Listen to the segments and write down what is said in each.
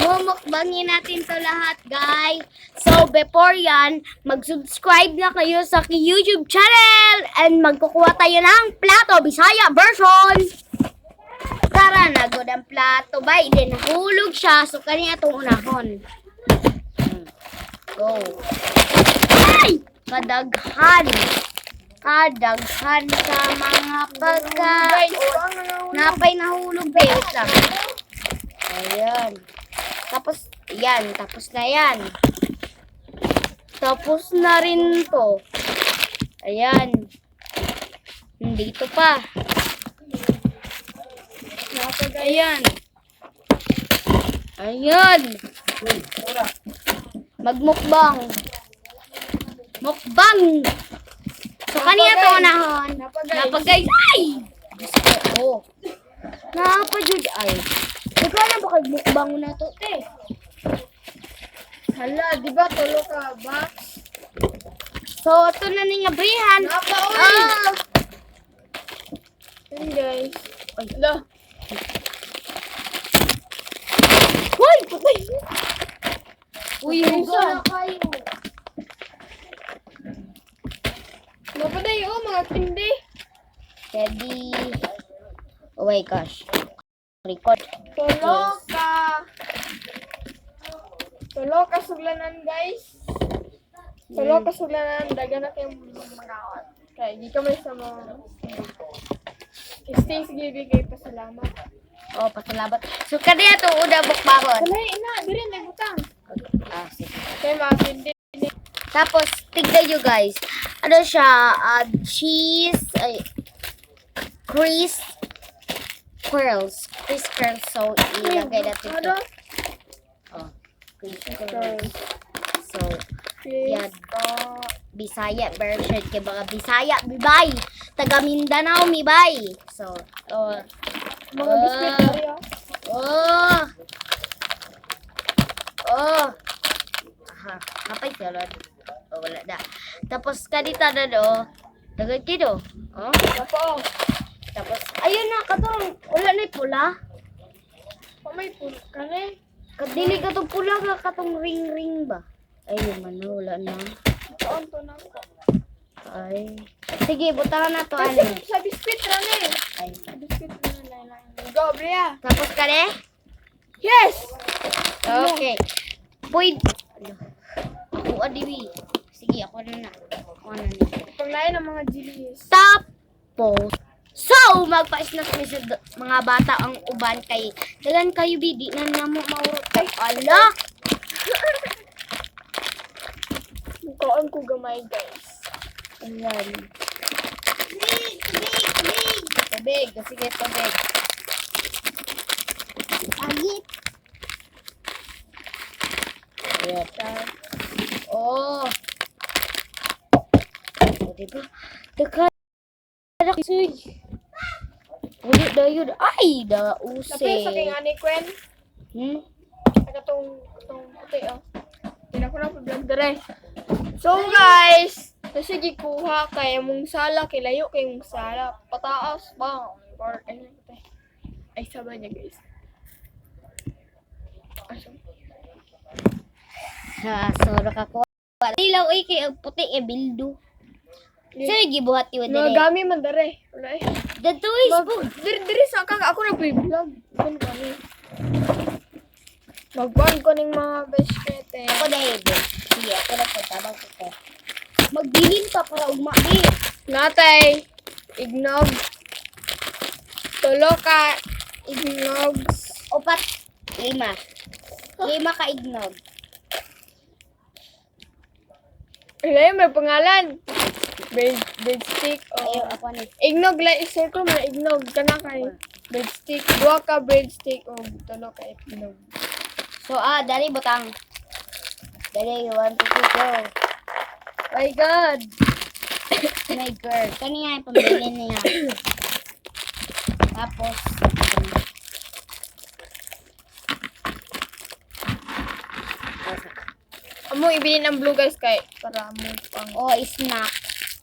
Mumukbangin natin to lahat, guys. So, before yan, mag-subscribe na kayo sa YouTube channel and magkukuha tayo ng plato, Bisaya version. Tara na, good ang plato. Ba, din hulog siya. So, kanya itong unahon. Hmm. Go. Ay! Kadaghan. Kadaghan sa mga pagkain. Napay nahulog, babe. Wait lang. Ayan. Tapos, yan. Tapos na yan. Tapos na rin to. Ayan. Dito pa. Ayan. Ayan. Magmukbang. Mukbang. So, kanina to unahon. Napagay. Ay! Gusto ko. Napagay. Ay. Ikaw na ba kag mukbang na to, te? Hala, di ba tulo ka box? So, ito na ni nga brihan. Napa, oy! Ah! Yan guys. Hoy! Patay! Uy, Isa huga. na kayo. Napaday, oh, mga tindi. Ready. Oh my gosh. Record. Tulo ka. Tulo ka suglanan, guys. Tulo ka suglanan, daga na kayong mga awat. Kaya, di ka may sa mga Stay sige, bigay pa salamat. Oh, pasalamat. So, kanina to una bukbangon. Hala, ina, diri na butang. Ah, sige. Kaya mga tindi. Tapos, tignan nyo guys. Ano siya? ah, cheese. Ay, Chris curls. Chris curls. So, ilagay natin ito. Oh, Chris curls. So, yan. Bisaya version. Kaya mga Bisaya, bibay. Taga Mindanao, mibay. So, oh. Mga biscuit Ah. tayo. Oh! Oh! Ha, kapay ka lang. Oh, wala na. Tapos, kanita na do. Tagad kino. Oh? Apo, Tapos, ayun na, katong, wala na yung pula. pamay po ka na eh. Kadili ka tong pula ka, katong ring-ring ba? Ayun man, wala na. Taon to na ko. Ay. Sige, butangan na to, Kasi ano. sa biscuit na na eh. Ay. Sa biscuit na na na. Go, Bria. Tapos ka na? Yes! Okay. Pwede. Ano? Ako, adiwi. Sige, ako na na. Ako na na. Paglayan ng mga jellies. Tapos, so, magpa-snack kami sa mga bata ang uban kay dalan kayo bidi na namo maurot kay ala. Mukaan ko gamay, guys. Ayan. Tabig, sige tabig. Agit. Ayan. Oh. O, diba? Teka. Uli dayo. Ay, da Tapi sa king ani Gwen, Hmm? katong katong puti oh. Tina ko na vlog dire. So guys, kasi gikuha kay mong sala kay layo kay mong sala pataas ba or ay ay sabay niya guys. Asam. Ha, so nakakuha. Ilaw ay kay ang puti e bildo. Sige gibuhat yun No dire. gami man dire. Wala eh. Dito is po. diri diri sa kang ako na vlog. Kun kami. Magban ko ning mga biscuit eh. Ako na hebe. Sige, ako na po. Tabang ko ko. Magbilin ka para umaki. Natay, ignog. Tulo ka, ignogs. Opat. Lima. Lima ka ignog. Wala may pangalan. Bed, bed stick Ayaw o... ako ni. Ignog lang, circle mo na ignog. Kana kay bed stick. Dua ka bed stick o tulo ka ignog. So, ah, dali butang. Dali, one, two, three, go. My God! My girl. Kaniya yung pambili niya. Tapos, Amo ibili ng blue guys kay para mo pang oh, snack.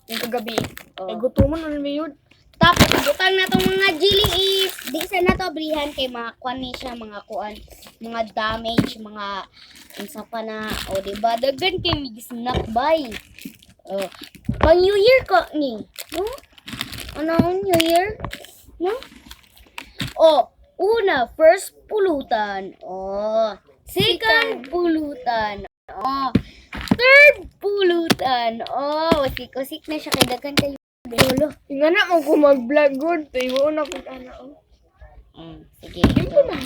Yung kagabi. Oh. Ay gutuman na may yun. Tapos, butang na itong mga jelly is Di sa na to brihan kay mga kuan ni siya mga kuan, mga damage, mga unsa pa na o di ba daghan kay mig snack bay. Oh, pang New Year ko ni. No? Ano ang New Year? No? Oh, una, first pulutan. Oh, second pulutan. Oh, pulutan. Oh, wasik-wasik na siya kay daghan kayo. Lolo. Nga na mo ko mag-vlog good. Tayo na ko ana. oh. Mm, sige. Ko na.